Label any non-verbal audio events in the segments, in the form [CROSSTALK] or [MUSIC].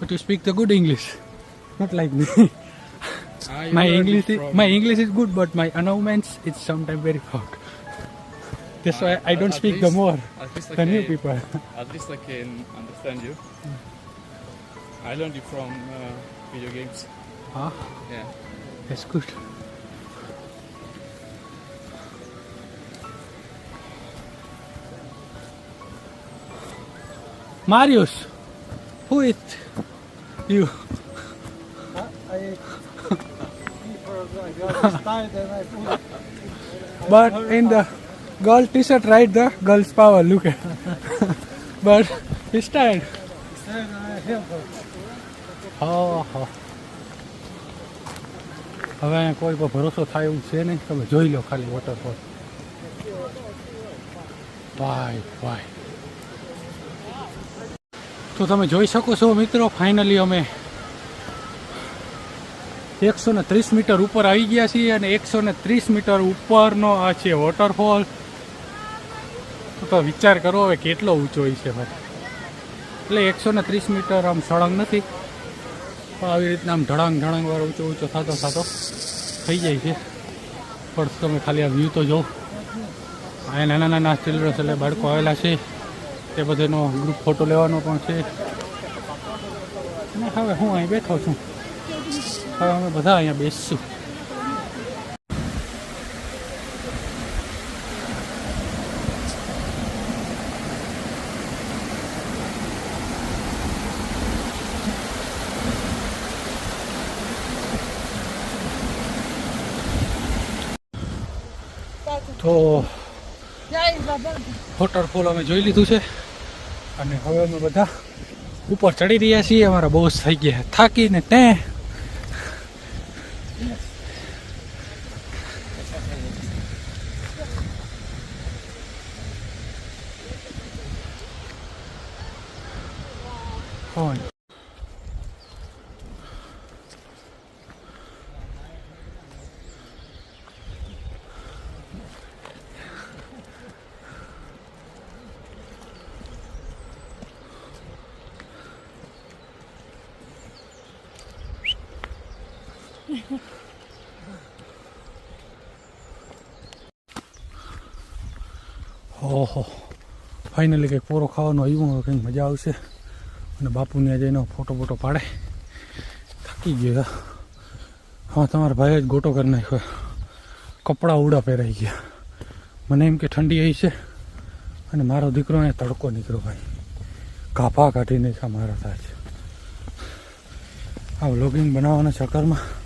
but you speak the good English, not like me. I my English, is, my English is good, but my announcements it's sometimes very hard. That's why I don't speak the more At least I the new people. At least I can understand you. I learned it from uh, video games. Ah, Yeah. that's good. Marius, who is you? I started and I put But in the girl t-shirt, right? The girl's power. Look at. [LAUGHS] but this time. and I help her. હા હા હવે અહીંયા કોઈ પર ભરોસો થાય એવું છે નહીં તમે જોઈ લો ખાલી વોટરફોલ વાય વાય તો તમે જોઈ શકો છો મિત્રો ફાઇનલી અમે એકસો ને ત્રીસ મીટર ઉપર આવી ગયા છીએ અને એકસો ને ત્રીસ મીટર ઉપરનો આ છે વોટરફોલ તો વિચાર કરો હવે કેટલો ઊંચો હોય છે ભાઈ એટલે એકસો ને ત્રીસ મીટર આમ સળંગ નથી. પણ આવી રીતના આમ ઢળાંગ ઢળાંગ વાળો ઊંચો ઊંચો થતો થતો થઈ જાય છે. પણ તમે ખાલી આ વ્યૂ તો જોવો. અહીંયા નાના નાના ચિલ્ડ્રન્સ એટલે બાળકો આવેલા છે. તે બધાનો ગ્રુપ ફોટો લેવાનો પણ છે. અને હવે હું અહીં બેઠો છું. હવે અમે બધા અહીંયા બેસશું. તો વોટરફોલ અમે જોઈ લીધું છે. અને હવે અમે બધા ઉપર ચડી રહ્યા છીએ. અમારા બહુ થઈ ગયા. થાકીને તે હોય ઓહો ફાઇનલી કંઈક પોરો ખાવાનો આવ્યું કંઈક મજા આવશે. અને બાપુને જઈને ફોટો બોટો પાડે. થાકી ગયો. હા, તમારા ભાઈએ જ ગોટો કરી નાખ્યો. કપડાં ઉડા પહેરાઈ ગયા. મને એમ કે ઠંડી આવી છે. અને મારો દીકરો અહીંયા તડકો નીકળ્યો ભાઈ. કાપા કાઢી નાખ્યા મારા થાય આ વ્લોગિંગ બનાવવાના ચક્કરમાં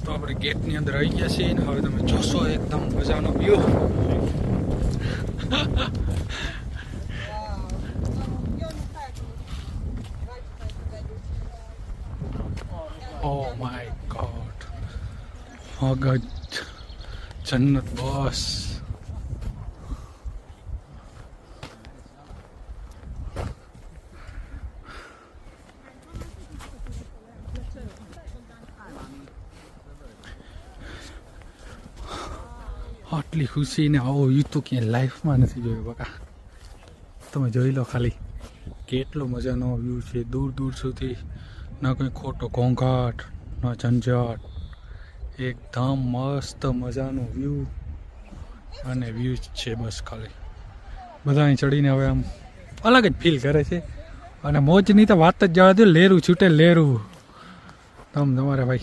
તો આપણે ગેટની અંદર આવી ગયા છીએ હવે તમે જોશો એકદમ મજાનો વ્યૂ ઓ માય ગોડ મગજ જન્નત બસ આટલી ખુશી ને આવો તો ક્યાંય લાઈફમાં નથી જોયું બકા. તમે જોઈ લો ખાલી. કેટલો મજાનો વ્યૂ છે. દૂર દૂર સુધી ના કોઈ ખોટો ઘોંઘાટ, ના ઝંઝાટ. એકદમ મસ્ત મજાનું વ્યૂ અને વ્યૂ છે બસ ખાલી. બધાને ચડીને હવે આમ અલગ જ ફીલ કરે છે. અને મોજની તો વાત જ જવા દો લેરું છૂટે, લેરું. તમ તમારે ભાઈ.